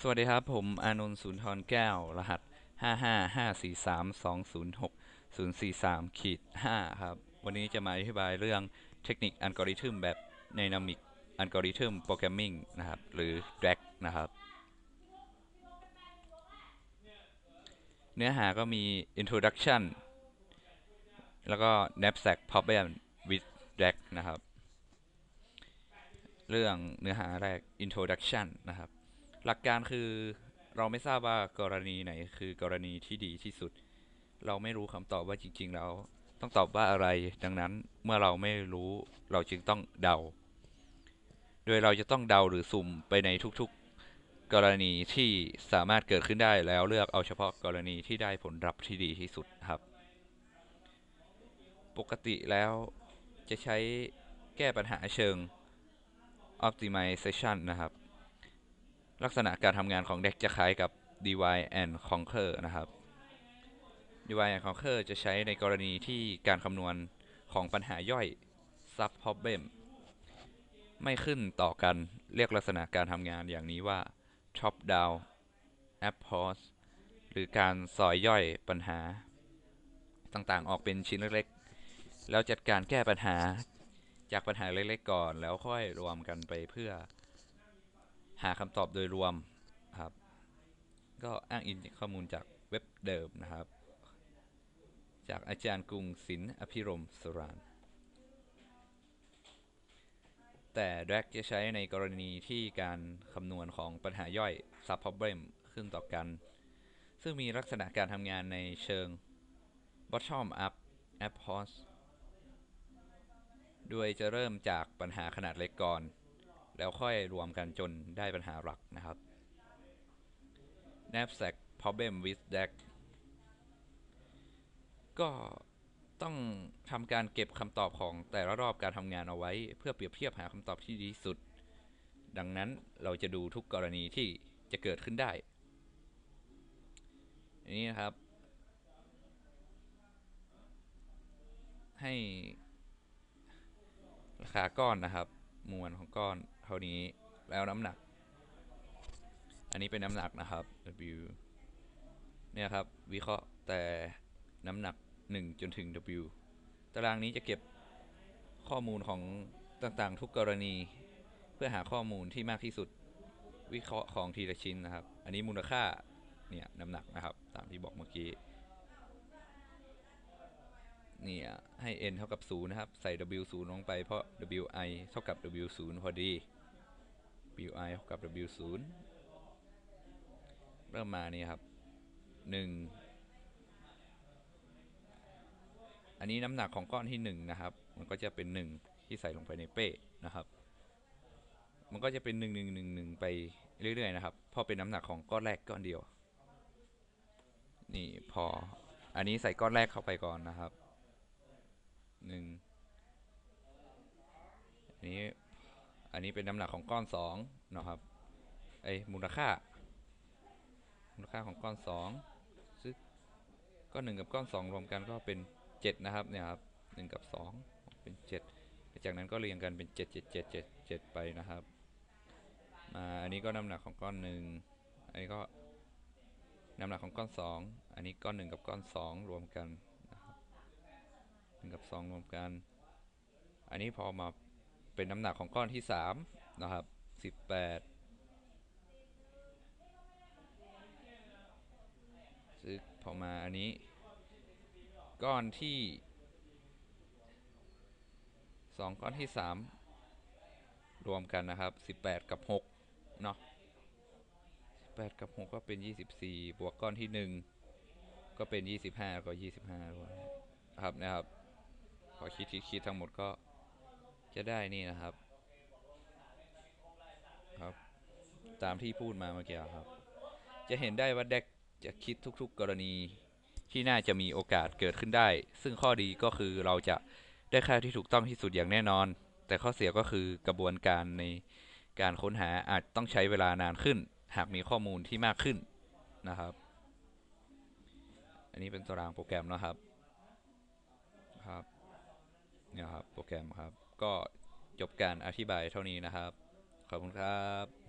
สวัสดีครับ ผมอานนท์สุนทรแก้ว รหัสห้าห้าห้าสี่สามสองศูนย์หกศูนย์สี่สามขีดห้าครับ วันนี้จะมาอธิบายเรื่องเทคนิคอัลกอริทึมแบบ Dynamic Algorithm Programming นะครับ หรือ DAG นะครับ เนื้อหาก็มี Introduction แล้วก็ Knapsack Problem with DAG นะครับ เรื่องเนื้อหาแรก Introduction นะครับ หลักการคือเราไม่ทราบว่ากรณีไหนคือกรณีที่ดีที่สุด เราไม่รู้คำตอบว่าจริง ๆ แล้ว ต้องตอบว่าอะไร ดังนั้นเมื่อเราไม่รู้เราจึงต้องเดา โดยเราจะต้องเดาหรือสุ่มไปในทุกๆ กรณีที่สามารถเกิดขึ้นได้แล้วเลือกเอาเฉพาะกรณีที่ได้ผลลัพธ์ที่ดีที่สุดครับ ปกติแล้วจะใช้แก้ปัญหาเชิง optimization นะครับ ลักษณะการทำงานของ DEX จะคล้ายกับ divide and conquer นะครับ divide and conquer จะใช้ในกรณีที่การคำนวณของปัญหาย่อย sub problem ไม่ขึ้นต่อกันเรียกลักษณะการทำงานอย่างนี้ว่า top down approach หรือการซอยย่อยปัญหา ต่างๆ ออกเป็นชิ้นเล็กๆ แล้วจัดการแก้ปัญหาจากปัญหาเล็กๆก่อน แล้วค่อยรวมกันไปเพื่อ หาคำตอบโดยรวมครับ ก็อ้างอิงข้อมูลจากเว็บเดิมนะครับ จากอาจารย์กรุงศิลป์อภิรมสุรานแต่ drag จะใช้ในกรณีที่การคำนวณของปัญหาย่อย sub problem ขึ้นต่อกัน ซึ่งมีลักษณะการทำงานในเชิง bottom up approach โดยจะเริ่มจากปัญหาขนาดเล็กก่อน แล้วค่อยรวมกันจนได้ปัญหาหลักนะครับ knapsack problem with DAG ก็ต้องทำการเก็บคำตอบของแต่ละรอบการทำงานเอาไว้ เพื่อเปรียบเทียบหาคำตอบที่ดีสุด ดังนั้นเราจะดูทุกกรณีที่จะเกิดขึ้นได้อันนี้นะครับ ให้ราคาก้อนนะครับ มวลของก้อนเท่านี้แล้วน้ำหนัก อันนี้เป็นน้ำหนักนะครับ W เนี่ยครับ วิเคราะห์แต่น้ำหนัก 1 จนถึง W ตารางนี้จะเก็บข้อมูลของต่างๆ ทุกกรณี เพื่อหาข้อมูลที่มากที่สุด วิเคราะห์ของทีละชิ้นนะครับ อันนี้มูลค่าเนี่ยน้ำหนักนะครับ ตามที่บอกเมื่อกี้ เนี่ยให้ n เท่ากับ 0 นะครับ ใส่ w 0ลงไปเพราะ wi เท่ากับ w 0พอดี wi เท่ากับ w 0เริ่มมานี่ครับ 1 อันนี้น้ำหนักของก้อนที่ 1 นะครับ มันก็จะเป็น 1 ที่ใส่ลงไปในเป้นะครับ มันก็จะเป็น 1 1 1 1 ไปเรื่อยๆนะครับเพราะเป็นน้ำหนักของก้อนแรกก้อนเดียว นี่พออันนี้ใส่ก้อนแรกเข้าไปก่อนนะครับ หนึ่งอันนี้อันนี้เป็นน้ำหนักของก้อนสองนะครับไอมูลค่า มูลค่าของก้อนสองซึ่งก้อนหนึ่งกับก้อนสองรวมกันก็เป็นเจ็ดนะครับเนี่ยครับหนึ่งกับสองเป็นเจ็ดจากนั้นก็เรียงกันเป็นเจ็ดเจ็ดเจ็ดเจ็ดเจ็ดไปนะครับมาอันนี้ก็น้ำหนักของก้อนหนึ่งอันนี้ก็น้ำหนักของก้อนสองอันนี้ก้อนหนึ่งกับก้อนสองรวมกัน หนึ่งกับสองรวมกัน อันนี้พอมาเป็นน้ำหนักของก้อนที่สามนะครับสิบแปดซึ่งพอมาอันนี้ ก้อนที่สองก้อนที่สามรวมกันนะครับสิบแปดกับหกเนาะสิบแปดกับหกก็เป็นยี่สิบสี่บวกก้อนที่หนึ่งก็เป็นยี่สิบห้าก็ยี่สิบห้าด้วยครับนะครับ อคิดคิดคิดทั้งหมดก็จะได้นี่นะครับ ครับ ตามที่พูดมาเมื่อกี้ครับ จะเห็นได้ว่าเด็กจะคิดทุก ๆ กรณีที่น่าจะมีโอกาสเกิดขึ้นได้ ซึ่งข้อดีก็คือเราจะได้ค่าที่ถูกต้องที่สุดอย่างแน่นอน แต่ข้อเสียก็คือกระบวนการในการค้นหาอาจต้องใช้เวลานานขึ้น หากมีข้อมูลที่มากขึ้นนะครับ อันนี้เป็นตารางโปรแกรมนะครับครับ เนี่ยครับโปรแกรมครับ ก็จบการอธิบายเท่านี้นะครับ ขอบคุณครับ